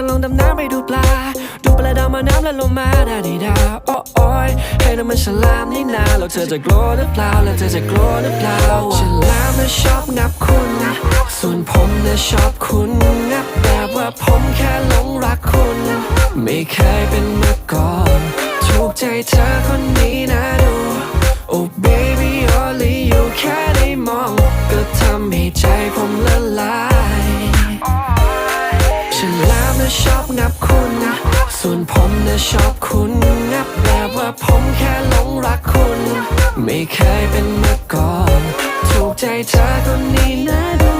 าลงดำน้ำไปดูปลา ดูปลาดาวมาน้ำและลงมาดาดีดาโอ้โอ้ยให้น้ำมันฉลามนี่นาแล้วเธอจะกลัวหรือเปล่าแล้วเธอจะกลัวหรือเปล่าฉลามน่ะชอบงับคุณส่วนผมน่ะชอบคุณงับแบบว่าผมแค่หลงรักคุณ ไม่เคยเป็นมาก่อนถูกใจเธอคนนี้นะดู Oh baby only you แค่ได้มอง ก็ทำให้ใจผมละลาย นะชอบงับคุณส่วนผมนะชอบคุณงับแบบว่าผมแค่หลงรักคุณ ไม่เคยเป็นมาก่อน ถูกใจเธอคนนี้นะดู